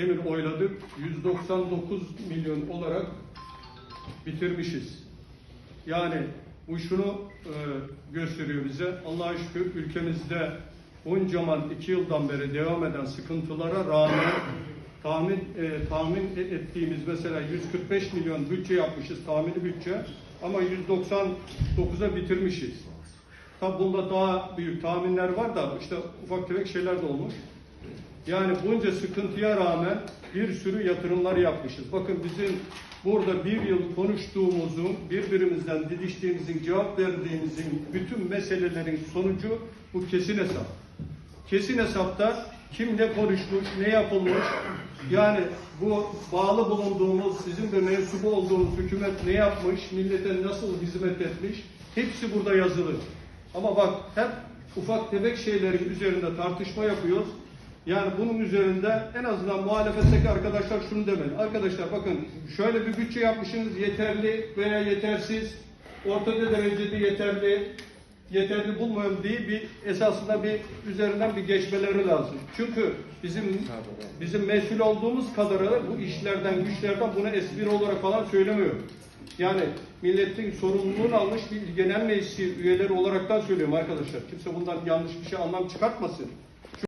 demin oyladık. 199 milyon olarak bitirmişiz. Yani bu şunu e, gösteriyor bize. Allah'a şükür ülkemizde bunca zaman iki yıldan beri devam eden sıkıntılara rağmen tahmin e, tahmin ettiğimiz mesela 145 milyon bütçe yapmışız tahmini bütçe ama 199'a bitirmişiz. Tabi bunda daha büyük tahminler var da işte ufak tefek şeyler de olmuş. Yani bunca sıkıntıya rağmen bir sürü yatırımlar yapmışız. Bakın bizim burada bir yıl konuştuğumuzun, birbirimizden didiştiğimizin, cevap verdiğimizin bütün meselelerin sonucu bu kesin hesap. Kesin hesapta kim ne konuşmuş, ne yapılmış, yani bu bağlı bulunduğumuz, sizin de mensubu olduğunuz hükümet ne yapmış, millete nasıl hizmet etmiş, hepsi burada yazılı. Ama bak hep ufak tefek şeylerin üzerinde tartışma yapıyoruz. Yani bunun üzerinde en azından muhalefetteki arkadaşlar şunu demeli. Arkadaşlar bakın şöyle bir bütçe yapmışsınız yeterli veya yetersiz, ortada derecede yeterli, yeterli bulmuyorum diye bir esasında bir üzerinden bir geçmeleri lazım. Çünkü bizim bizim mesul olduğumuz kadarıyla bu işlerden, güçlerden bunu espri olarak falan söylemiyor. Yani milletin sorumluluğunu almış bir genel meclis üyeleri olaraktan söylüyorum arkadaşlar. Kimse bundan yanlış bir şey anlam çıkartmasın.